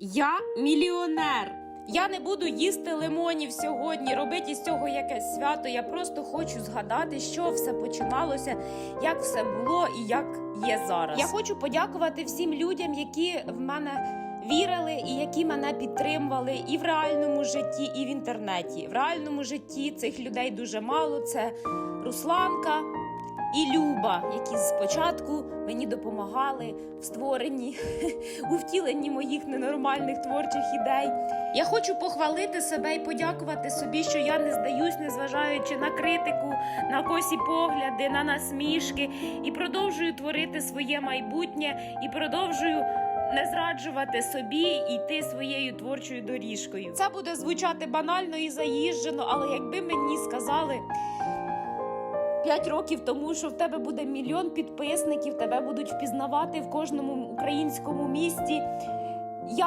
Я мільйонер. Я не буду їсти лимонів сьогодні, робити з цього якесь свято. Я просто хочу згадати, що все починалося, як все було і як є зараз. Я хочу подякувати всім людям, які в мене вірили і які мене підтримували і в реальному житті, і в інтернеті. В реальному житті цих людей дуже мало. Це Русланка і Люба, які спочатку мені допомагали в створенні, у втіленні моїх ненормальних творчих ідей. Я хочу похвалити себе і подякувати собі, що я не здаюсь, незважаючи на критику, на косі погляди, на насмішки, і продовжую творити своє майбутнє і продовжую не зраджувати собі і йти своєю творчою доріжкою. Це буде звучати банально і заїжджено, але якби мені сказали. П'ять років тому, що в тебе буде мільйон підписників, тебе будуть впізнавати в кожному українському місті.